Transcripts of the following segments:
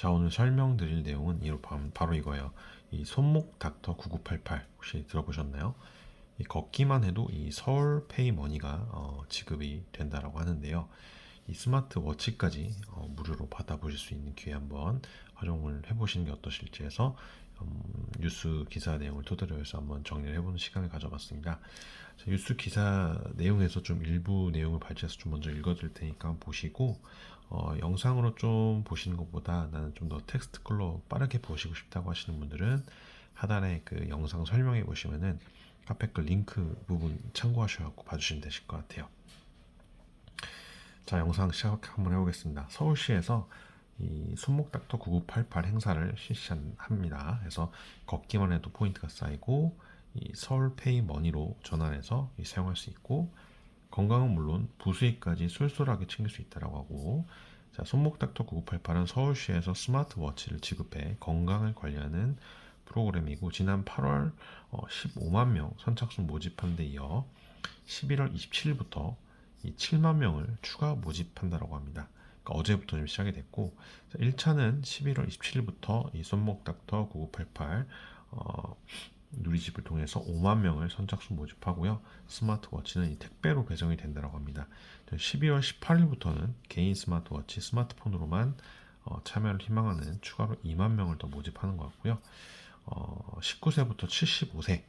자 오늘 설명드릴 내용은 바로 이거예요. 이 손목 닥터 9988 혹시 들어보셨나요? 이 걷기만 해도 이 서울 페이머니가 어, 지급이 된다라고 하는데요. 이 스마트 워치까지 어, 무료로 받아보실 수 있는 기회 한번 활용을 해보시는 게 어떠실지 해서 음, 뉴스 기사 내용을 토대로 해서 한번 정리를 해보는 시간을 가져봤습니다. 자, 뉴스 기사 내용에서 좀 일부 내용을 발췌해서 좀 먼저 읽어드릴 테니까 보시고 어, 영상으로 좀 보시는 것보다 나는 좀 더 텍스트 걸로 빠르게 보시고 싶다고 하시는 분들은 하단에 그 영상 설명해 보시면은 카페 글 링크 부분 참고하셔서 봐주시면 되실 것 같아요. 자 영상 시작 한번 해보겠습니다. 서울시에서 이 손목 닥터 9988 행사를 실시합니다. 그래서 걷기만 해도 포인트가 쌓이고 이 서울페이 머니로 전환해서 이 사용할 수 있고 건강은 물론 부수익까지 쏠쏠하게 챙길 수 있다라고 하고 자 손목 닥터 9988은 서울시에서 스마트워치를 지급해 건강을 관리하는 프로그램이고 지난 8월 어, 15만 명 선착순 모집한 데 이어 11월 27일부터 이 7만 명을 추가 모집한다라고 합니다. 그러니까 어제부터 좀 시작이 됐고 1차는 11월 27일부터 이 손목 닥터 9988 어, 누리집을 통해서 5만 명을 선착순 모집하고요. 스마트워치는 이 택배로 배송이 된다고 합니다. 12월 18일부터는 개인 스마트워치 스마트폰으로만 어, 참여를 희망하는 추가로 2만 명을 더 모집하는 것 같고요. 어, 19세부터 75세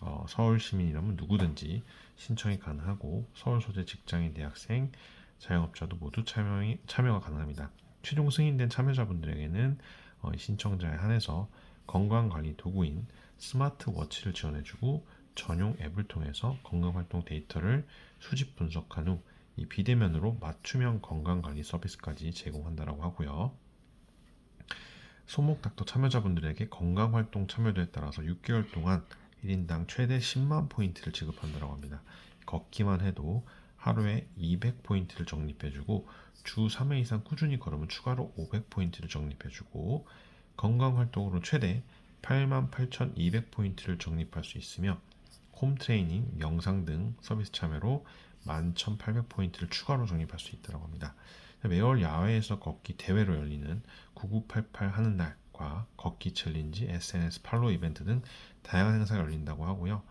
어, 서울 시민이라면 누구든지 신청이 가능하고 서울 소재 직장인 대학생 자영업자도 모두 참여, 참여가 가능합니다. 최종 승인된 참여자분들에게는 어, 이 신청자에 한해서 건강관리 도구인 스마트워치를 지원해주고 전용 앱을 통해서 건강활동 데이터를 수집 분석한 후 이 비대면으로 맞춤형 건강관리 서비스까지 제공한다라고 하고요. 소목 닥터 참여자분들에게 건강활동 참여도에 따라서 6개월 동안 1인당 최대 10만 포인트를 지급한다고 합니다. 걷기만 해도 하루에 200포인트를 적립해주고 주 3회 이상 꾸준히 걸으면 추가로 500포인트를 적립해주고 건강활동으로 최대 88,200포인트를 적립할 수 있으며 홈 트레이닝, 명상 등 서비스 참여로 11,800포인트를 추가로 적립할 수 있다고 합니다. 매월 야외에서 걷기 대회로 열리는 9988 하는 날과 걷기 챌린지, SNS 팔로우 이벤트 등 다양한 행사가 열린다고 하고요.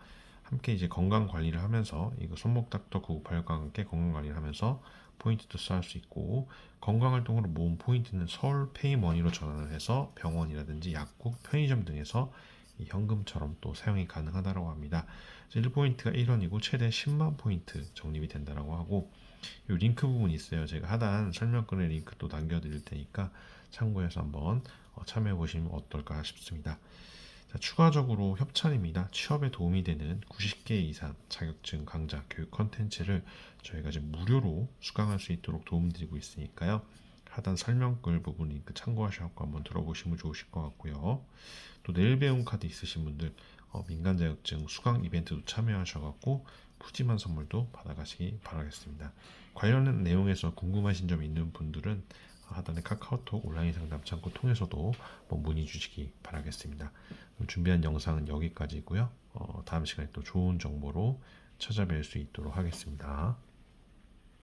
함께 이제 건강 관리를 하면서 이거 손목 닥터 998과 함께 건강 관리를 하면서 포인트도 쌓을 수 있고 건강 활동으로 모은 포인트는 서울 페이머니로 전환을 해서 병원이라든지 약국, 편의점 등에서 이 현금처럼 또 사용이 가능하다고 합니다. 1포인트가 1원이고 최대 10만 포인트 적립이 된다고 하고 이 링크 부분이 있어요. 제가 하단 설명글에 링크 또 남겨드릴 테니까 참고해서 한번 어, 참여해 보시면 어떨까 싶습니다. 자, 추가적으로 협찬입니다. 취업에 도움이 되는 90개 이상 자격증 강좌 교육 컨텐츠를 저희가 지금 무료로 수강할 수 있도록 도움드리고 있으니까요. 하단 설명글 부분 링크 참고하셔서 한번 들어보시면 좋으실 것 같고요. 또 내일 배움 카드 있으신 분들 어, 민간 자격증 수강 이벤트도 참여하셔갖고 푸짐한 선물도 받아가시기 바라겠습니다. 관련 내용에서 궁금하신 점 있는 분들은 하단의 카카오톡 온라인 상담 창구 통해서도 뭐 문의 주시기 바라겠습니다. 준비한 영상은 여기까지고요. 어, 다음 시간에 또 좋은 정보로 찾아뵐 수 있도록 하겠습니다.